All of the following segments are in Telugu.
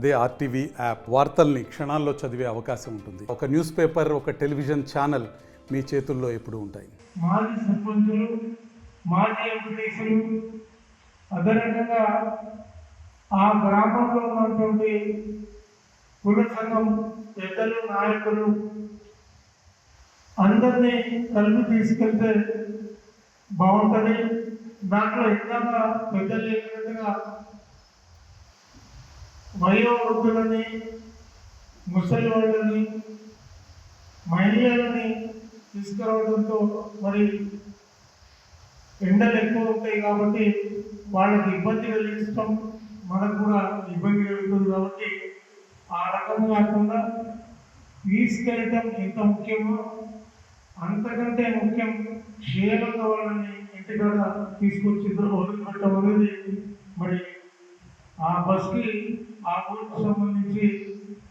అదే ఆర్టీవీ యాప్ వార్తల్ని క్షణాల్లో చదివే అవకాశం ఉంటుంది. ఒక న్యూస్ పేపర్ ఒక టెలివిజన్ ఛానల్ మీ చేతుల్లో ఎప్పుడు ఉంటాయి. మాజీ సర్పంచులు మాజీ ఎంపీటీసీలు అదే ఆ గ్రామంలో ఉన్నటువంటి కుల సంఘం పెద్దలు నాయకులు అందరినీ కలిపి తీసుకెళ్తే బాగుంటుంది. దాంట్లో ఎక్కువగా పెద్దలు ఏ విధంగా చెప్పినట్టుగా వయోవృద్ధులని ముసలి వాళ్ళని మహిళలని తీసుకురావడంతో మరి ఎండలు ఎక్కువ ఉంటాయి కాబట్టి వాళ్ళకి ఇబ్బంది కలిగించడం మనకు కూడా ఇబ్బంది కలుగుతుంది కాబట్టి ఆ రకం కాకుండా తీసుకెళ్ళటం ఎంత ముఖ్యమో అంతకంటే ముఖ్యం క్షేమంగా వాళ్ళని ఇంటికాడ తీసుకొచ్చి వదిలిపెట్టడం అనేది మరి ఆ బస్కి ఆ ఊరికి సంబంధించి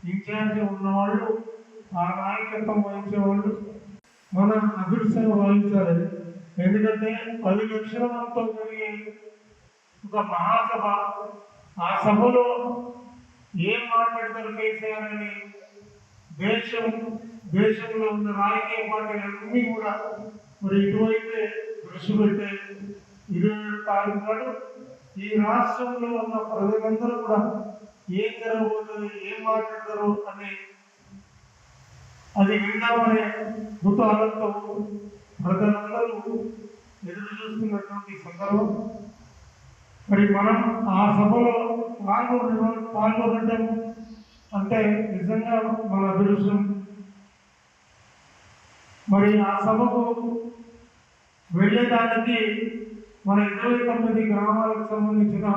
ఇన్ఛార్జ్ ఉన్నవాళ్ళు ఆ నాయకత్వం వహించేవాళ్ళు మన అదృష్టంగా భావించాలి ఎందుకంటే పది లక్షల మందితో జరిగే ఒక మహాసభ ఆ సభలో ఏం మాట్లాడతారు కేసీఆర్ అని దేశం దేశంలో ఉన్న రాజకీయ పార్టీలన్నీ కూడా మరి ఇటువైతే దృష్టి పెట్టే ఇరవై తారీఖు నాడు ఈ రాష్ట్రంలో ఉన్న ప్రజలందరూ కూడా ఏం జరగబోతుంది ఏం మాట్లాడతారు అని అది విందామనే కుతూహలంతో ప్రజలందరూ ఎదురు చూస్తున్నటువంటి సందర్భం. మరి మనం ఆ సభలో పాల్గొనడం పాల్గొనడం అంటే నిజంగా మన అదృష్టం. మరి ఆ సభకు వెళ్ళేదానికి మన ఇరవై తొమ్మిది గ్రామాలకు సంబంధించిన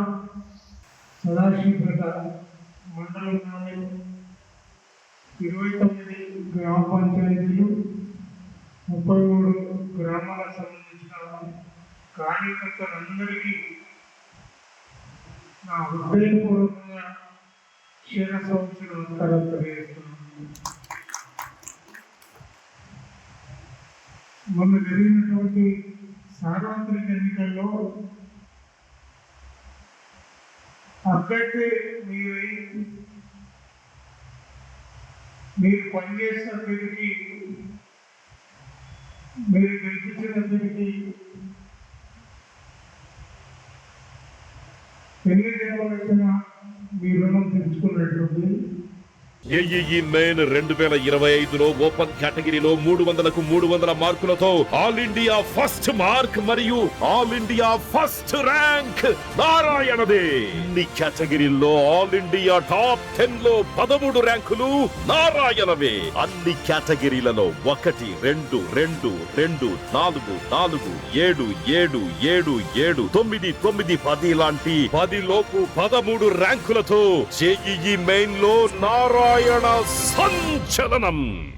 సదాశివపేట మండలంలోని ఇరవై తొమ్మిది గ్రామ పంచాయతీలు ముప్పై మూడు గ్రామాలకు సంబంధించిన కార్యకర్తలందరికీ నా హృదయపూర్వకంగా క్షీణ సంవత్సర నమస్కారం తెలియజేస్తున్నాను మొన్న జరిగినటువంటి సార్వత్రిక ఎన్నికల్లో అభ్యర్థి మీరు మీరు పనిచేసిన వీరికి మీరు గెలిపించినందుకు ఎన్ని దేవాలైన మీ రుణం తెచ్చుకున్నటువంటి ఏఈఈ మెయిన్ రెండు వేల ఇరవై ఐదులో ఓపెన్ కేటగిరీలో మూడు వందలకు మూడు వందల మార్కులతో ఆల్ ఇండియా ఫస్ట్ మార్క్ మరియు ఆల్ ఇండియా ఫస్ట్ ర్యాంక్ నారాయణదే. అన్ని కేటగిరీల్లో ఆల్ ఇండియా టాప్ టెన్లో పదమూడు ర్యాంకులు నారాయణవే. అన్ని కేటగిరీలలో ఒకటి రెండు రెండు రెండు నాలుగు నాలుగు ఏడు ఏడు ఏడు ఏడు తొమ్మిది తొమ్మిది పది లాంటి పది లోపు పదమూడు ర్యాంకులతో జేఈఈ మెయిన్లో నారాయణ సంచలనం.